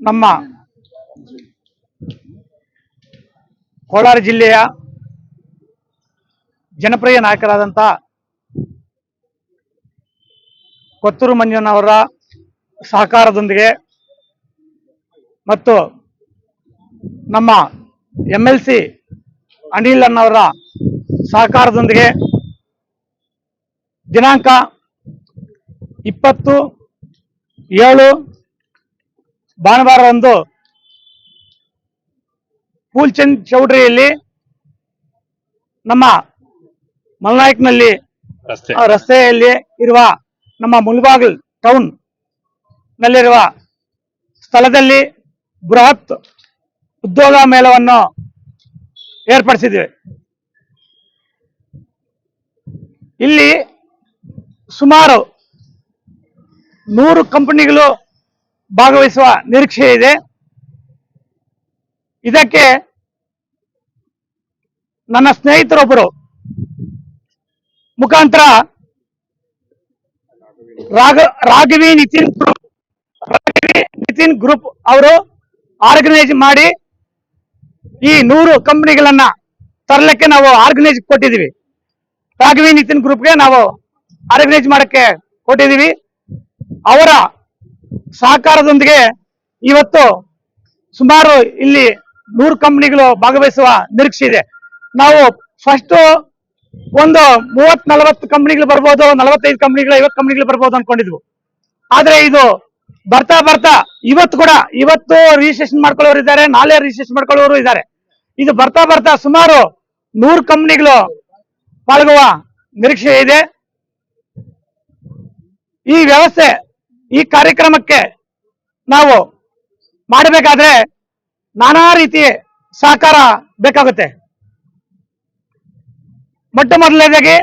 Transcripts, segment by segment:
ನಮ್ಮ ಕೋಲಾರ ಜಿಲ್ಲೆಯ ಜನಪ್ರಿಯ ನಾಯಕರಾದಂತ ಕೊತ್ತೂರು ಮಂಜುನವರ ಸಹಕಾರದೊಂದಿಗೆ ಮತ್ತು ನಮ್ಮ ಎಂ ಎಲ್ ಸಿ ಅನಿಲ್ ಅನ್ನವರ ಸಹಕಾರದೊಂದಿಗೆ ದಿನಾಂಕ ಇಪ್ಪತ್ತು ಏಳು ಭಾನುವಾರದಂದು ಪೂಲ್ಚಂದ್ ಚೌಡ್ರಿಯಲ್ಲಿ ನಮ್ಮ ಮಲ್ನಾಯಕ್ನಲ್ಲಿ ರಸ್ತೆಯಲ್ಲಿ ಇರುವ ನಮ್ಮ ಮುಲ್ಬಾಗಿಲ್ ಟೌನ್ ನಲ್ಲಿರುವ ಸ್ಥಳದಲ್ಲಿ ಬೃಹತ್ ಉದ್ಯೋಗ ಮೇಳವನ್ನು ಏರ್ಪಡಿಸಿದ್ದೇವೆ. ಇಲ್ಲಿ ಸುಮಾರು ನೂರು ಕಂಪನಿಗಳು ಭಾಗವಹಿಸುವ ನಿರೀಕ್ಷೆ ಇದೆ. ಇದಕ್ಕೆ ನನ್ನ ಸ್ನೇಹಿತರೊಬ್ಬರು ಮುಖಾಂತರ ರಾಘ, ರಾಘವಿ ನಿತಿನ್ ಗ್ರೂಪ್, ರಾಘವಿ ನಿತಿನ್ ಗ್ರೂಪ್ ಅವರು ಆರ್ಗನೈಸ್ ಮಾಡಿ ಈ ನೂರು ಕಂಪನಿಗಳನ್ನ ತರಲಿಕ್ಕೆ ನಾವು ಆರ್ಗನೈಸ್ ಕೊಟ್ಟಿದ್ದೀವಿ. ರಾಘವಿ ನಿತಿನ್ ಗ್ರೂಪ್ಗೆ ನಾವು ಆರ್ಗನೈಸ್ ಮಾಡಕ್ಕೆ ಕೊಟ್ಟಿದ್ದೀವಿ. ಅವರ ಸಹಕಾರದೊಂದಿಗೆ ಇವತ್ತು ಸುಮಾರು ಇಲ್ಲಿ ನೂರು ಕಂಪನಿಗಳು ಭಾಗವಹಿಸುವ ನಿರೀಕ್ಷೆ ಇದೆ. ನಾವು ಫಸ್ಟ್ ಒಂದು ಮೂವತ್ ನಲವತ್ತು ಕಂಪನಿಗಳು ಬರ್ಬೋದು, ನಲವತ್ತೈದು ಕಂಪನಿಗಳು, ಐವತ್ತು ಕಂಪನಿಗಳು ಬರ್ಬೋದು ಅನ್ಕೊಂಡಿದ್ವು. ಆದ್ರೆ ಇದು ಬರ್ತಾ ಬರ್ತಾ ಇವತ್ತು ಕೂಡ, ಇವತ್ತು ರಿಜಿಸ್ಟ್ರೇಷನ್ ಮಾಡ್ಕೊಳ್ಳೋರು ಇದ್ದಾರೆ, ನಾಳೆ ರಿಜಿಸ್ಟ್ರೇಷನ್ ಮಾಡ್ಕೊಳ್ಳೋರು ಇದ್ದಾರೆ. ಇದು ಬರ್ತಾ ಬರ್ತಾ ಸುಮಾರು ನೂರು ಕಂಪನಿಗಳು ಪಾಲ್ಗೊಳ್ಳುವ ನಿರೀಕ್ಷೆ ಇದೆ. ಈ ವ್ಯವಸ್ಥೆ ಈ ಕಾರ್ಯಕ್ರಮಕ್ಕೆ ನಾವು ಮಾಡಬೇಕಾದ್ರೆ ನಾನಾ ರೀತಿ ಸಹಕಾರ ಬೇಕಾಗುತ್ತೆ. ಮೊಟ್ಟ ಮೊದಲನೇದಾಗಿ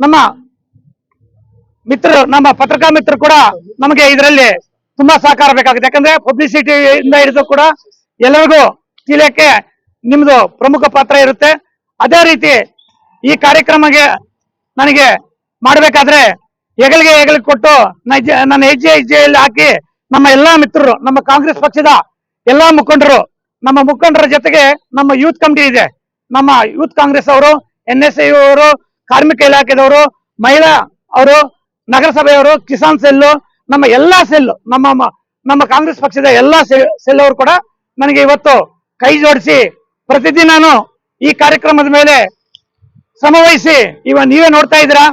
ನಮ್ಮ ಮಿತ್ರರು ನಮ್ಮ ಪತ್ರಿಕಾ ಮಿತ್ರರು ಕೂಡ ನಮಗೆ ಇದರಲ್ಲಿ ತುಂಬಾ ಸಹಕಾರ ಬೇಕಾಗುತ್ತೆ. ಯಾಕಂದ್ರೆ ಪಬ್ಲಿಸಿಟಿ ಇಂದ ಹಿಡಿದು ಕೂಡ ಎಲ್ಲರಿಗೂ ತಿಳಿಯಕ್ಕೆ ನಿಮ್ದು ಪ್ರಮುಖ ಪಾತ್ರ ಇರುತ್ತೆ. ಅದೇ ರೀತಿ ಈ ಕಾರ್ಯಕ್ರಮಕ್ಕೆ ನನಗೆ ಮಾಡಬೇಕಾದ್ರೆ ಹೆಗಲಿಗೆ ಹೆಗಲಿಗೆ ಕೊಟ್ಟು ನನ್ನ ಹೆಜ್ಜೆ ಹೆಜ್ಜೆಯಲ್ಲಿ ಹಾಕಿ ನಮ್ಮ ಎಲ್ಲಾ ಮಿತ್ರರು, ನಮ್ಮ ಕಾಂಗ್ರೆಸ್ ಪಕ್ಷದ ಎಲ್ಲಾ ಮುಖಂಡರು, ನಮ್ಮ ಮುಖಂಡರ ಜೊತೆಗೆ ನಮ್ಮ ಯೂತ್ ಕಮಿಟಿ ಇದೆ. ನಮ್ಮ ಯೂತ್ ಕಾಂಗ್ರೆಸ್ ಅವರು ಎನ್ ಎಸ್ ಐ ಅವರು, ಕಾರ್ಮಿಕ ಇಲಾಖೆದವರು, ಮಹಿಳಾ ಅವರು, ನಗರಸಭೆಯವರು, ಕಿಸಾನ್ ಸೆಲ್ಲು, ನಮ್ಮ ಎಲ್ಲಾ ಸೆಲ್ ನಮ್ಮ ನಮ್ಮ ಕಾಂಗ್ರೆಸ್ ಪಕ್ಷದ ಎಲ್ಲಾ ಸೆಲ್ ಅವರು ಕೂಡ ನನಗೆ ಇವತ್ತು ಕೈ ಜೋಡಿಸಿ ಪ್ರತಿದಿನಾನು ಈ ಕಾರ್ಯಕ್ರಮದ ಮೇಲೆ ಸಮವಹಿಸಿ ಇವ ನೀವೇ ನೋಡ್ತಾ ಇದ್ದೀರಾ?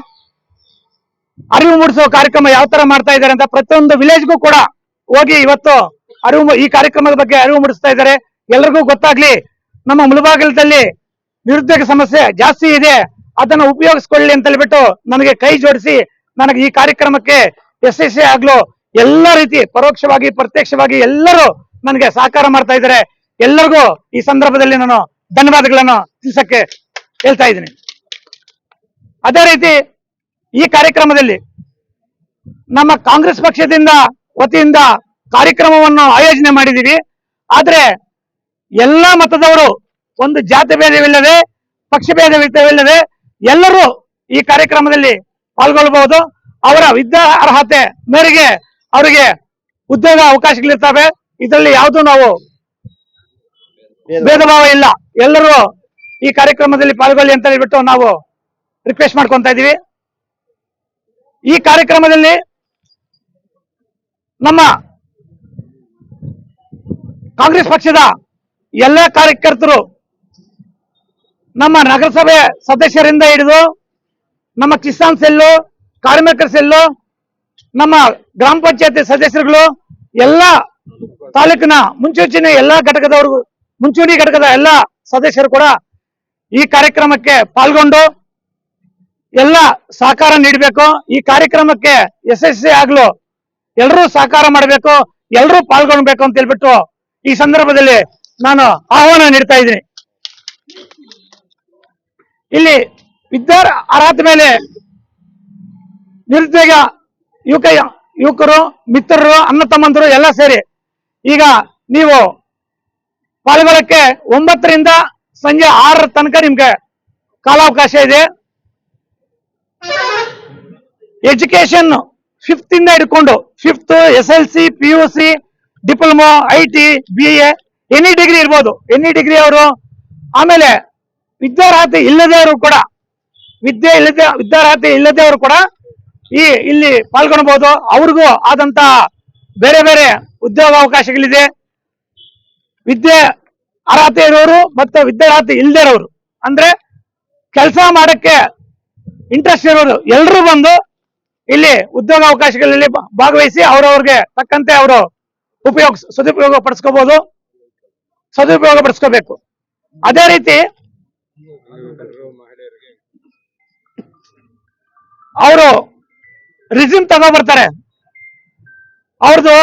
ಅರಿವು ಮೂಡಿಸುವ ಕಾರ್ಯಕ್ರಮ ಯಾವ ತರ ಮಾಡ್ತಾ ಇದ್ದಾರೆ ಅಂತ ಪ್ರತಿಯೊಂದು ವಿಲೇಜ್ಗೂ ಕೂಡ ಹೋಗಿ ಇವತ್ತು ಅರಿವು ಈ ಕಾರ್ಯಕ್ರಮದ ಬಗ್ಗೆ ಅರಿವು ಮೂಡಿಸ್ತಾ ಇದ್ದಾರೆ. ಎಲ್ರಿಗೂ ಗೊತ್ತಾಗ್ಲಿ, ನಮ್ಮ ಮುಳುಬಾಗಿಲದಲ್ಲಿ ನಿರುದ್ಯೋಗ ಸಮಸ್ಯೆ ಜಾಸ್ತಿ ಇದೆ. ಅದನ್ನ ಉಪಯೋಗಿಸ್ಕೊಳ್ಳಿ ಅಂತ ಹೇಳ್ಬಿಟ್ಟು ನನಗೆ ಕೈ ಜೋಡಿಸಿ, ನನಗೆ ಈ ಕಾರ್ಯಕ್ರಮಕ್ಕೆ ಯಶಸ್ವಿ ಆಗ್ಲು ಎಲ್ಲ ರೀತಿ ಪರೋಕ್ಷವಾಗಿ, ಪ್ರತ್ಯಕ್ಷವಾಗಿ ಎಲ್ಲರೂ ನನಗೆ ಸಹಕಾರ ಮಾಡ್ತಾ ಇದ್ದಾರೆ. ಎಲ್ಲರಿಗೂ ಈ ಸಂದರ್ಭದಲ್ಲಿ ನಾನು ಧನ್ಯವಾದಗಳನ್ನು ತಿಳಿಸಕ್ಕೆ ಹೇಳ್ತಾ ಇದ್ದೀನಿ. ಅದೇ ರೀತಿ ಈ ಕಾರ್ಯಕ್ರಮದಲ್ಲಿ ನಮ್ಮ ಕಾಂಗ್ರೆಸ್ ಪಕ್ಷದಿಂದ ವತಿಯಿಂದ ಕಾರ್ಯಕ್ರಮವನ್ನು ಆಯೋಜನೆ ಮಾಡಿದ್ದೀವಿ. ಆದ್ರೆ ಎಲ್ಲ ಮತದವರು ಒಂದು ಜಾತಿ ಭೇದವಿಲ್ಲದೆ, ಪಕ್ಷ ಭೇದವಿಲ್ಲದೆ ಎಲ್ಲರೂ ಈ ಕಾರ್ಯಕ್ರಮದಲ್ಲಿ ಪಾಲ್ಗೊಳ್ಳಬಹುದು ಅವರ ವಿದ್ಯಾ ಅರ್ಹತೆ ಮೇರೆಗೆ ಅವರಿಗೆ ಉದ್ಯೋಗ ಅವಕಾಶಗಳಿರ್ತವೆ. ಇದರಲ್ಲಿ ಯಾವುದು ನಾವು ಭೇದ ಭಾವ ಇಲ್ಲ. ಎಲ್ಲರೂ ಈ ಕಾರ್ಯಕ್ರಮದಲ್ಲಿ ಪಾಲ್ಗೊಳ್ಳಿ ಅಂತ ಹೇಳ್ಬಿಟ್ಟು ನಾವು ರಿಕ್ವೆಸ್ಟ್ ಮಾಡ್ಕೊಂತ ಇದೀವಿ ಈ ಕಾರ್ಯಕ್ರಮದಲ್ಲಿ ನಮ್ಮ ಕಾಂಗ್ರೆಸ್ ಪಕ್ಷದ ಎಲ್ಲ ಕಾರ್ಯಕರ್ತರು ನಮ್ಮ ನಗರಸಭೆ ಸದಸ್ಯರಿಂದ ಹಿಡಿದು ನಮ್ಮ ಕಿಸಾನ್ ಸೆಲ್ಲು, ಕಾರ್ಮಿಕರ ಸೆಲ್ಲು, ನಮ್ಮ ಗ್ರಾಮ ಪಂಚಾಯತಿ ಸದಸ್ಯರುಗಳು, ಎಲ್ಲ ತಾಲೂಕಿನ ಮುಂಚೂಚಿನ ಎಲ್ಲಾ ಘಟಕದವರು ಮುಂಚೂಣಿ ಘಟಕದ ಎಲ್ಲ ಸದಸ್ಯರು ಕೂಡ ಈ ಕಾರ್ಯಕ್ರಮಕ್ಕೆ ಪಾಲ್ಗೊಂಡು ಎಲ್ಲ ಸಹಕಾರ ನೀಡಬೇಕು. ಈ ಕಾರ್ಯಕ್ರಮಕ್ಕೆ ಯಶಸ್ವಿ ಆಗ್ಲು ಎಲ್ಲರೂ ಸಹಕಾರ ಮಾಡಬೇಕು ಎಲ್ಲರೂ ಪಾಲ್ಗೊಳ್ಬೇಕು ಅಂತ ಹೇಳ್ಬಿಟ್ಟು ಈ ಸಂದರ್ಭದಲ್ಲಿ ನಾನು ಆಹ್ವಾನ ನೀಡ್ತಾ ಇದ್ದೀನಿ. ಇಲ್ಲಿ ವಿದ್ಯಾರ್ ಅರ್ಹತ ಮೇಲೆ ನಿರುದ್ಯೋಗ ಯುವಕ, ಯುವಕರು, ಮಿತ್ರರು, ಅಣ್ಣ ತಮ್ಮಂದರು ಎಲ್ಲ ಸೇರಿ ಈಗ ನೀವು ಪಾಲ್ಗೊಳ್ಳಕ್ಕೆ ಒಂಬತ್ತರಿಂದ ಸಂಜೆ ಆರರ ತನಕ ನಿಮ್ಗೆ ಕಾಲಾವಕಾಶ ಇದೆ. ಎಜುಕೇಶನ್ ಫಿಫ್ತ್ ಇಂದ ಹಿಡ್ಕೊಂಡು fifth S L C P U C diploma I T B A any degree ಇರ್ಬೋದು. ಎನಿ ಡಿಗ್ರಿ ಅವರು ಆಮೇಲೆ ವಿದ್ಯಾರ್ಹತೆ ಇಲ್ಲದವರು ಕೂಡ, ವಿದ್ಯೆ ಇಲ್ಲದೆ, ವಿದ್ಯಾರ್ಹತೆ ಇಲ್ಲದವರು ಕೂಡ ಈ ಇಲ್ಲಿ ಪಾಲ್ಗೊಳ್ಬಹುದು. ಅವ್ರಿಗೂ ಆದಂತ ಬೇರೆ ಬೇರೆ ಉದ್ಯೋಗ ಅವಕಾಶಗಳಿದೆ ವಿದ್ಯೆ ಅರ್ಹತೆ ಇರೋರು ಮತ್ತು ವಿದ್ಯಾರ್ಹತೆ ಇಲ್ಲದೆ ಇರೋರು. ಅಂದ್ರೆ ಕೆಲಸ ಮಾಡಕ್ಕೆ ಇಂಟ್ರೆಸ್ಟ್ ಇರೋರು ಎಲ್ಲರೂ ಬಂದು ಇಲ್ಲಿ ಉದ್ಯೋಗ ಅವಕಾಶಗಳಲ್ಲಿ ಭಾಗವಹಿಸಿ ಅವ್ರವ್ರಿಗೆ ತಕ್ಕಂತೆ ಅವರು ಉಪಯೋಗ, ಸದುಪಯೋಗ ಪಡಿಸ್ಕೋಬಹುದು ಸದುಪಯೋಗ ಪಡಿಸ್ಕೋಬೇಕು. ಅದೇ ರೀತಿ ಅವರು ರಿಸ್ಯೂಮ್ ತಗೋ ಬರ್ತಾರೆ ಅವ್ರದ್ದು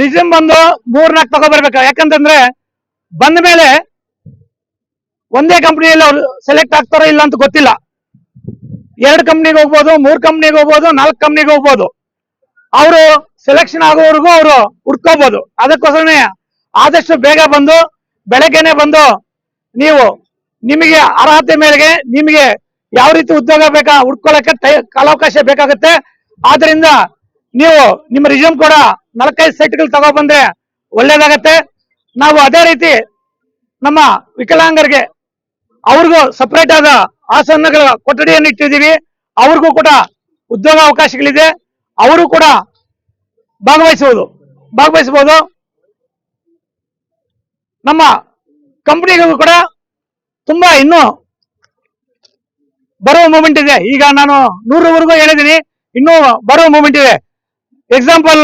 ರಿಸ್ಯೂಮ್ ಬಂದು ಮೂರ್ನಾಲ್ಕು ತಗೋ ಬರ್ಬೇಕು ಯಾಕಂತಂದ್ರೆ ಬಂದ ಮೇಲೆ ಒಂದೇ ಕಂಪ್ನಿಯಲ್ಲಿ ಅವ್ರು ಸೆಲೆಕ್ಟ್ ಆಗ್ತಾರೋ ಇಲ್ಲ ಅಂತ ಗೊತ್ತಿಲ್ಲ. ಎರಡು ಕಂಪ್ನಿಗೆ ಹೋಗ್ಬೋದು, ಮೂರ್ ಕಂಪ್ನಿಗೆ ಹೋಗ್ಬೋದು, ನಾಲ್ಕು ಕಂಪ್ನಿಗೆ ಹೋಗ್ಬೋದು. ಅವರು ಸೆಲೆಕ್ಷನ್ ಆಗೋವರೆಗೂ ಅವರು ಹುಡ್ಕೋಬಹುದು ಅದಕ್ಕೋಸ್ಕರನೇ ಆದಷ್ಟು ಬೇಗ ಬಂದು, ಬೆಳಗ್ಗೆನೆ ಬಂದು ನೀವು ನಿಮಗೆ ಅರ್ಹತೆ ಮೇರೆಗೆ ನಿಮಗೆ ಯಾವ ರೀತಿ ಉದ್ಯೋಗ ಬೇಕಾ ತೈ, ಕಾಲಾವಕಾಶ ಬೇಕಾಗುತ್ತೆ. ಆದ್ರಿಂದ ನೀವು ನಿಮ್ಮ ರಿಸ್ಯೂಮ್ ಕೂಡ ನಾಲ್ಕೈದು ಸೈಟ್ಗಳು ತಗೋ ಬಂದ್ರೆ ಒಳ್ಳೇದಾಗತ್ತೆ. ನಾವು ಅದೇ ರೀತಿ ನಮ್ಮ ವಿಕಲಾಂಗರಿಗೆ ಅವ್ರಿಗೂ ಸಪ್ರೇಟ್ ಆದ ಆಸನಗಳ ಕೊಠಡಿಯನ್ನು ಇಟ್ಟಿದ್ದೀವಿ. ಅವ್ರಿಗೂ ಕೂಡ ಉದ್ಯೋಗ ಅವಕಾಶಗಳಿದೆ. ಅವರು ಕೂಡ ಭಾಗವಹಿಸಬಹುದು ಭಾಗವಹಿಸಬಹುದು. ನಮ್ಮ ಕಂಪನಿಗೂ ಕೂಡ ತುಂಬಾ ಇನ್ನು ಬರುವ ಮೂಮೆಂಟ್ ಇದೆ. ಈಗ ನಾನು ನೂರವರೆಗೂ ಹೇಳಿದ್ದೀನಿ. ಇನ್ನೂ ಬರುವ ಮೂಮೆಂಟ್ ಇದೆ. ಎಕ್ಸಾಂಪಲ್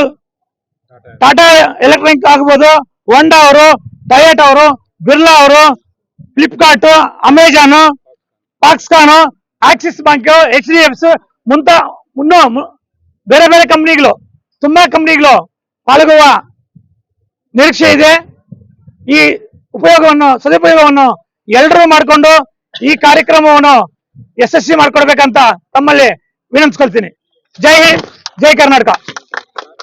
ಟಾಟಾ ಎಲೆಕ್ಟ್ರಾನಿಕ್ ಆಗ್ಬೋದು. ಹೋಂಡಾ ಅವರು ಟಯಟ್ ಅವರು ಬಿರ್ಲಾ ಅವರು Flipkart Amazon Foxconn Axis bank H D F ಮುಂತ ಮುನ್ನೋ ಬೇರೆ ಬೇರೆ ಕಂಪ್ನಿಗಳು, ತುಂಬಾ ಕಂಪ್ನಿಗಳು, ಪಾಲ್ಗೊಳ್ಳುವ ನಿರೀಕ್ಷೆ ಇದೆ. ಈ ಉಪಯೋಗವನ್ನು, ಸದುಪಯೋಗವನ್ನು ಎಲ್ಲರೂ ಮಾಡಿಕೊಂಡು ಈ ಕಾರ್ಯಕ್ರಮವನ್ನು ಯಶಸ್ವಿ ಮಾಡ್ಕೊಡ್ಬೇಕಂತ ತಮ್ಮಲ್ಲಿ ವಿನಂತಿಸ್ಕೊಳ್ತೀನಿ. ಜೈ ಹಿಂದ್, ಜೈ ಕರ್ನಾಟಕ.